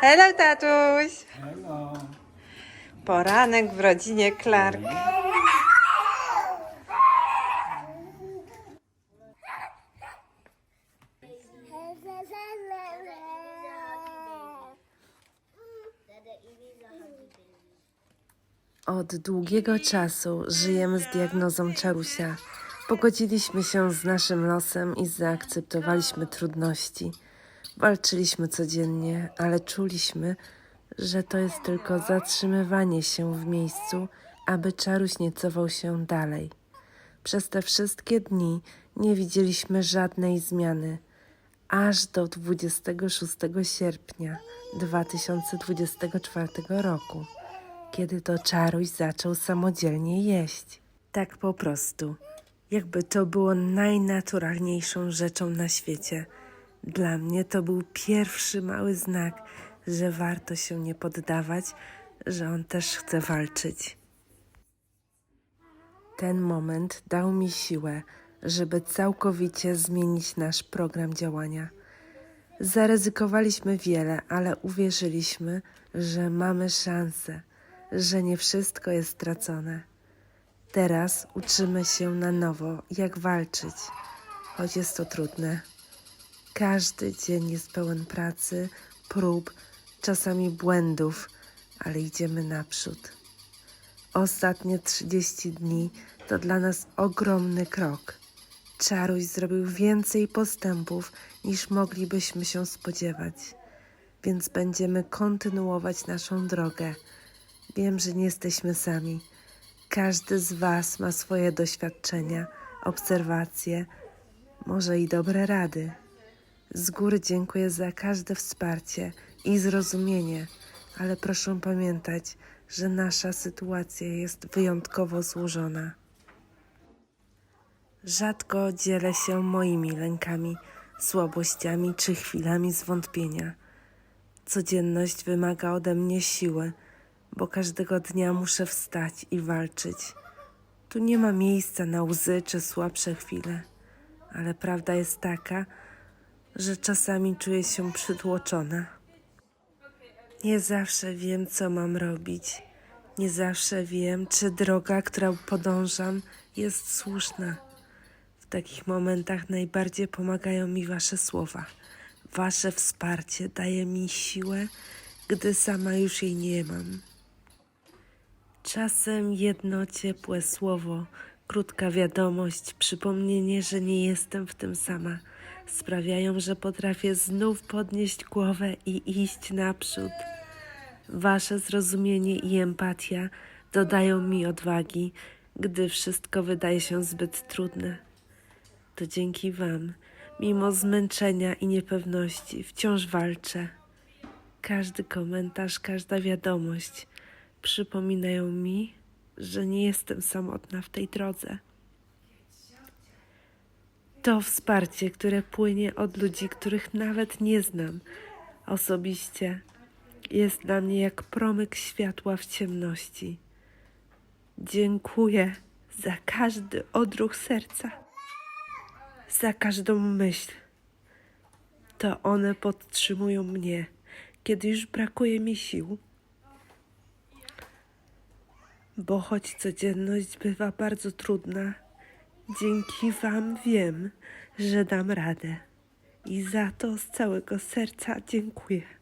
Hello, tatuś! Hello. Poranek w rodzinie Clark. Od długiego czasu żyjemy z diagnozą Czarusia. Pogodziliśmy się z naszym losem i zaakceptowaliśmy trudności. Walczyliśmy codziennie, ale czuliśmy, że to jest tylko zatrzymywanie się w miejscu, aby Czaruś nie cował się dalej. Przez te wszystkie dni nie widzieliśmy żadnej zmiany, aż do 26 sierpnia 2024 roku kiedy to Czaruś zaczął samodzielnie jeść. Tak po prostu, jakby to było najnaturalniejszą rzeczą na świecie. Dla mnie to był pierwszy mały znak, że warto się nie poddawać, że on też chce walczyć. Ten moment dał mi siłę, żeby całkowicie zmienić nasz program działania. Zaryzykowaliśmy wiele, ale uwierzyliśmy, że mamy szansę, że nie wszystko jest stracone. Teraz uczymy się na nowo, jak walczyć, choć jest to trudne. Każdy dzień jest pełen pracy, prób, czasami błędów, ale idziemy naprzód. Ostatnie 30 dni to dla nas ogromny krok. Czaruś zrobił więcej postępów niż moglibyśmy się spodziewać, więc będziemy kontynuować naszą drogę. Wiem, że nie jesteśmy sami. Każdy z Was ma swoje doświadczenia, obserwacje, może i dobre rady. Z góry dziękuję za każde wsparcie i zrozumienie, ale proszę pamiętać, że nasza sytuacja jest wyjątkowo złożona. Rzadko dzielę się moimi lękami, słabościami czy chwilami zwątpienia. Codzienność wymaga ode mnie siły, bo każdego dnia muszę wstać i walczyć. Tu nie ma miejsca na łzy czy słabsze chwile, ale prawda jest taka, że czasami czuję się przytłoczona. Nie zawsze wiem, co mam robić. Nie zawsze wiem, czy droga, którą podążam, jest słuszna. W takich momentach najbardziej pomagają mi Wasze słowa. Wasze wsparcie daje mi siłę, gdy sama już jej nie mam. Czasem jedno ciepłe słowo, krótka wiadomość, przypomnienie, że nie jestem w tym sama, sprawiają, że potrafię znów podnieść głowę i iść naprzód. Wasze zrozumienie i empatia dodają mi odwagi, gdy wszystko wydaje się zbyt trudne. To dzięki Wam, mimo zmęczenia i niepewności, wciąż walczę. Każdy komentarz, każda wiadomość przypominają mi, że nie jestem samotna w tej drodze. To wsparcie, które płynie od ludzi, których nawet nie znam osobiście, jest dla mnie jak promyk światła w ciemności. Dziękuję za każdy odruch serca, za każdą myśl. To one podtrzymują mnie, kiedy już brakuje mi sił. Bo choć codzienność bywa bardzo trudna, dzięki Wam wiem, że dam radę. I za to z całego serca dziękuję.